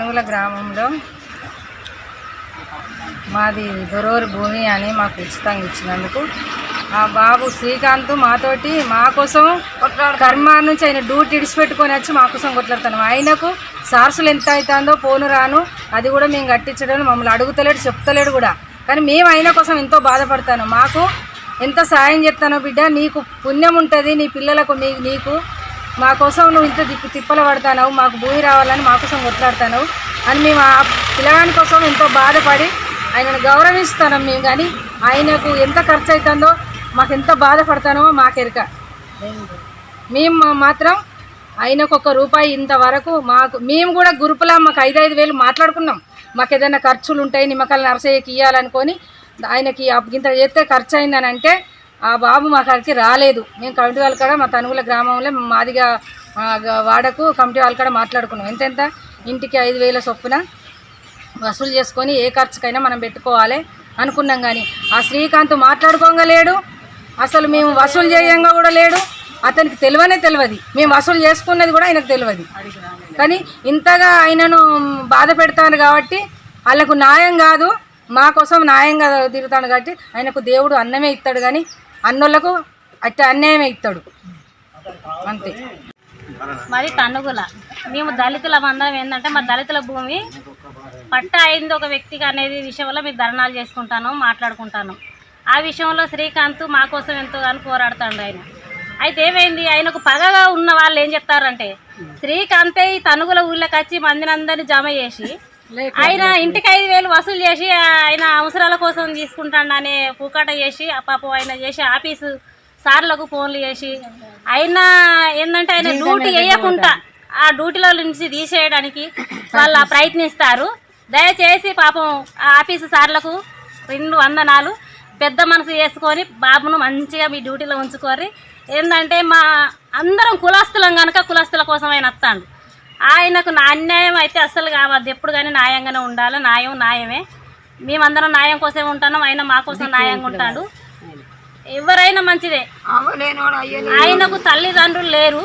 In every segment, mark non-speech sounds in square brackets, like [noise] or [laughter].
అనుగుల గ్రామంలో మాది దొరూరు భూమి అని మాకు ఉచితంగా ఇచ్చినందుకు. ఆ బాబు శ్రీకాంత్ మాతోటి మా కోసం కర్మ నుంచి ఆయన డ్యూటీ ఇడిచిపెట్టుకొని వచ్చి మా కోసం కొట్లాడుతాను ఆయనకు సార్సులు ఎంత అవుతుందో పోను రాను అది కూడా మేము కట్టించడం మమ్మల్ని అడుగుతలేడు చెప్తలేడు కూడా. కానీ మేము ఆయన కోసం ఎంతో బాధపడతాను. మాకు ఎంత సాయం చేస్తానో బిడ్డ నీకు పుణ్యం ఉంటుంది నీ పిల్లలకు మీ నీకు మా కోసం నువ్వు ఇంత తిప్పి తిప్పలు పడతానవు మాకు భూమి రావాలని మా కోసం కొట్లాడుతానవు అని మేము ఆ పిల్లగాని కోసం ఎంతో బాధపడి ఆయనను గౌరవిస్తాను మేము కానీ ఆయనకు ఎంత ఖర్చు అవుతుందో మాకు ఎంత బాధపడతానో మాకెరక మేము మాత్రం ఆయనకు ఒక రూపాయి ఇంతవరకు మాకు మేము కూడా గ్రూపులా మాకు ఐదు ఐదు వేలు మాట్లాడుకున్నాం. మాకు ఏదైనా ఖర్చులు ఉంటాయి నిమ్మకాయలు నరసయ్యకి ఇవ్వాలనుకొని ఆయనకి ఇంత చేస్తే ఖర్చు అయిందని అంటే ఆ బాబు మా కాడికి రాలేదు. మేము కమిటీ వాళ్ళ కాడ మా తనుగుల గ్రామంలో మాదిగా వాడకు కమిటీ వాళ్ళ కాడ మాట్లాడుకున్నాం. ఎంతెంత? ఇంటికి ఐదు వేల చొప్పున వసూలు చేసుకొని ఏ ఖర్చుకైనా మనం పెట్టుకోవాలి అనుకున్నాం కానీ ఆ శ్రీకాంత్ మాట్లాడుకోగా లేడు. అసలు మేము వసూలు చేయంగా కూడా లేడు. అతనికి తెలియనే తెలియదు మేము వసూలు చేసుకున్నది కూడా ఆయనకు తెలియదు కానీ ఇంతగా ఆయనను బాధ పెడతాను కాబట్టి వాళ్ళకు న్యాయం కాదు. మా కోసం న్యాయంగా తిరుగుతాడు కాబట్టి ఆయనకు దేవుడు అన్నమే ఇస్తాడు కానీ అన్నోళ్ళకు అట్ట అన్యాయమే ఇస్తాడు. అంతే. మరి తనుగుల మేము దళితుల అందరం ఏంటంటే మా దళితుల భూమి పట్ట అయింది ఒక వ్యక్తికి అనేది విషయంలో మేము ధర్నాలు చేసుకుంటాను మాట్లాడుకుంటాను. ఆ విషయంలో శ్రీకాంత్ మా కోసం ఎంతోగానో పోరాడుతాడు ఆయన. అయితే ఏమైంది? ఆయనకు పగగా ఉన్న వాళ్ళు ఏం చెప్తారంటే శ్రీకాంతే ఈ తనుగుల ఊళ్ళకి వచ్చి మందినందరినీ జమ చేసి ఆయన ఇంటికి ఐదు వేలు వసూలు చేసి ఆయన అవసరాల కోసం తీసుకుంటాడు అనే పూకాట చేసి ఆ పాపం ఆయన చేసి ఆఫీసు సార్లకు ఫోన్లు చేసి ఆయన ఏంటంటే ఆయన డ్యూటీ వేయకుండా ఆ డ్యూటీలో నుంచి తీసేయడానికి [coughs] వాళ్ళు ప్రయత్నిస్తారు. దయచేసి పాపం ఆ ఆఫీసు సార్లకు రెండు వందనాలు. పెద్ద మనసు చేసుకొని బాబును మంచిగా మీ డ్యూటీలో ఉంచుకోరి ఏంటంటే మా అందరం కులస్తులం కనుక కులస్తుల కోసం ఆయన వస్తాడు ఆయనకు నా అన్యాయం అయితే అస్సలు కావద్దు. ఎప్పుడు కానీ న్యాయంగానే ఉండాలి. న్యాయం న్యాయమే. మేమందరం న్యాయం కోసమే ఉంటాను ఆయన మా కోసం న్యాయంగా ఉంటాడు. ఎవరైనా మంచిదే. ఆయనకు తల్లిదండ్రులు లేరు.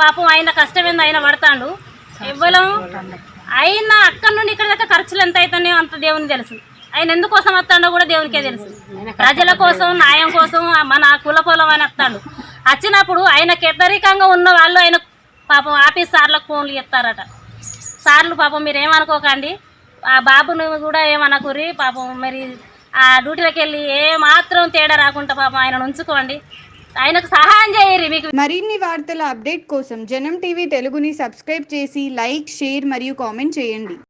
పాపం ఆయన కష్టమైంది ఆయన పడతాడు. ఎవ్వరం ఆయన అక్కడి నుండి ఇక్కడ దాకా ఖర్చులు ఎంత అవుతాయో అంత దేవుని తెలుసు. ఆయన ఎందుకోసం వస్తాడో కూడా దేవునికే తెలుసు. ప్రజల కోసం న్యాయం కోసం మన కుల పొలం అని వస్తాడు. వచ్చినప్పుడు ఆయనకు వ్యతిరేకంగా ఉన్న వాళ్ళు ఆయన పాపం ఆఫీస్ సార్లకు ఫోన్లు చెప్తారట సార్లు పాపం మీరు ఏమనుకోకండి ఆ బాబును కూడా ఏమనకురి పాపం మరి ఆ డ్యూటీలోకి వెళ్ళి ఏ మాత్రం తేడా రాకుండా పాపం ఆయన ఉంచుకోండి. ఆయనకు సహాయం చేయరు మీకు. మరిన్ని వార్తల అప్డేట్ కోసం జనం టీవీ తెలుగుని సబ్స్క్రైబ్ చేసి లైక్ షేర్ మరియు కామెంట్ చేయండి.